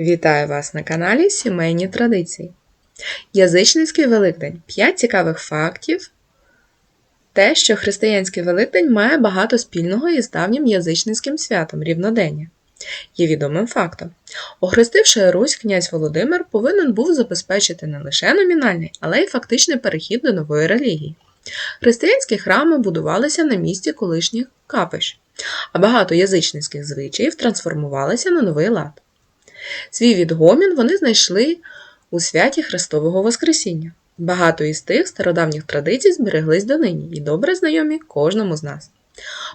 Вітаю вас на каналі Сімейні Традиції. Язичницький Великдень 5 цікавих фактів. Те, що християнський Великдень має багато спільного із давнім язичницьким святом рівнодення. Є відомим фактом. Охрестивши Русь, князь Володимир повинен був забезпечити не лише номінальний, але й фактичний перехід до нової релігії. Християнські храми будувалися на місці колишніх капищ, а багато язичницьких звичаїв трансформувалися на новий лад. Свій відгомін вони знайшли у святі Христового Воскресіння. Багато із тих стародавніх традицій збереглись донині і добре знайомі кожному з нас.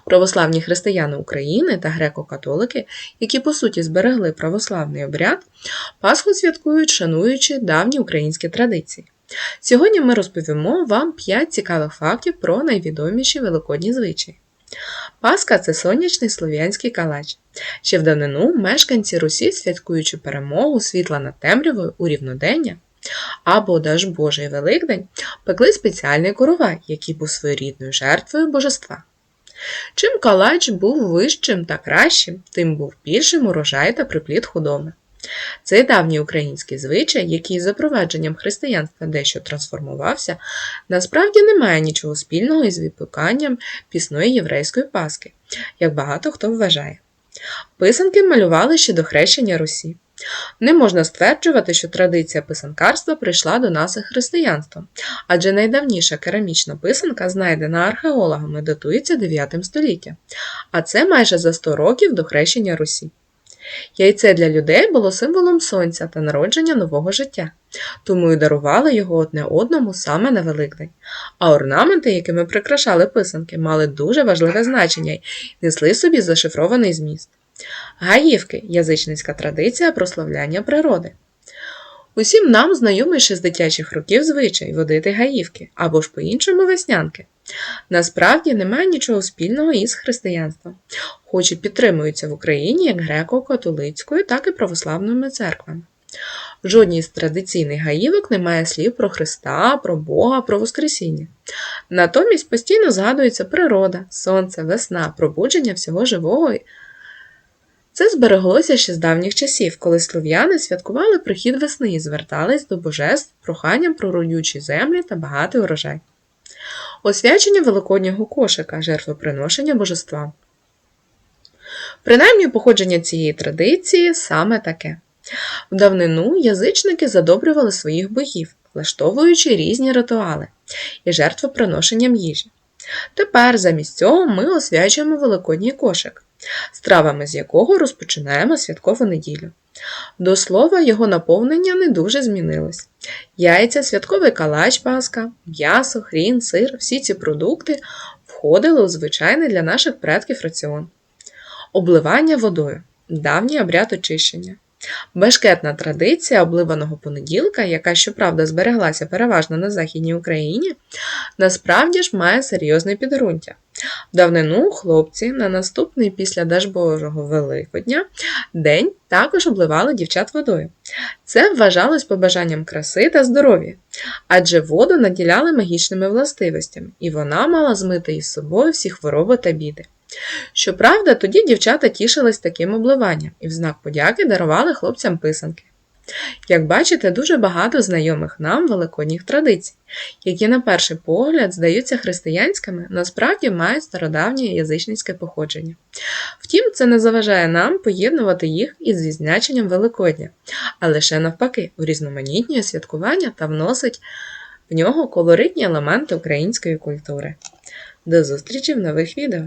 Православні християни України та греко-католики, які по суті зберегли православний обряд, Пасху святкують, шануючи давні українські традиції. Сьогодні ми розповімо вам 5 цікавих фактів про найвідоміші великодні звичаї. Пасха це сонячний слов'янський калач. Ще в давнину мешканці Русі, святкуючи перемогу світла над темрявою у рівнодення або Даж Божий Великдень, пекли спеціальний коровай, який був своєрідною жертвою божества. Чим калач був вищим та кращим, тим був більшим урожай та припліт худоби. Цей давній український звичай, який з запровадженням християнства дещо трансформувався, насправді не має нічого спільного із випіканням пісної єврейської паски, як багато хто вважає. Писанки малювали ще до хрещення Русі. Не можна стверджувати, що традиція писанкарства прийшла до нас із християнством, адже найдавніша керамічна писанка, знайдена археологами, датується 9 століття, а це майже за 100 років до хрещення Русі. Яйце для людей було символом сонця та народження нового життя, тому й дарували його одне одному саме на Великдень. А орнаменти, якими прикрашали писанки, мали дуже важливе значення й несли собі зашифрований зміст. Гаївки язичницька традиція прославляння природи. Усім нам знайомий ще з дитячих років звичай водити гаївки або ж по-іншому веснянки. Насправді немає нічого спільного із християнством, хоч і підтримуються в Україні як греко-католицькою, так і православними церквами. В жодній з традиційних гаївок немає слів про Христа, про Бога, про Воскресіння. Натомість постійно згадується природа, сонце, весна, пробудження всього живого. Це збереглося ще з давніх часів, коли слов'яни святкували прихід весни і звертались до божеств проханням про родючі землі та багатий урожай. Освячення великоднього кошика, жертвоприношення божества. Принаймні походження цієї традиції саме таке. В давнину язичники задобрювали своїх богів, влаштовуючи різні ритуали і жертвоприношенням їжі. Тепер замість цього ми освячуємо великодній кошик, стравами з якого розпочинаємо святкову неділю. До слова, його наповнення не дуже змінилось. Яйця, святковий калач паска, м'ясо, хрін, сир всі ці продукти входили у звичайний для наших предків раціон. Обливання водою давній обряд очищення. Бешкетна традиція обливаного понеділка, яка, щоправда, збереглася переважно на Західній Україні, насправді ж має серйозне підґрунтя. Давнину хлопці на наступний після Дажбожого Великодня день також обливали дівчат водою. Це вважалось побажанням краси та здоров'я, адже воду наділяли магічними властивостями, і вона мала змити із собою всі хвороби та біди. Щоправда, тоді дівчата тішились таким обливанням і в знак подяки дарували хлопцям писанки. Як бачите, дуже багато знайомих нам великодніх традицій, які на перший погляд здаються християнськими, насправді мають стародавнє язичницьке походження. Втім, це не заважає нам поєднувати їх із відзначенням Великодня, а лише навпаки, урізноманітнює святкування та вносить в нього колоритні елементи української культури. До зустрічі в нових відео!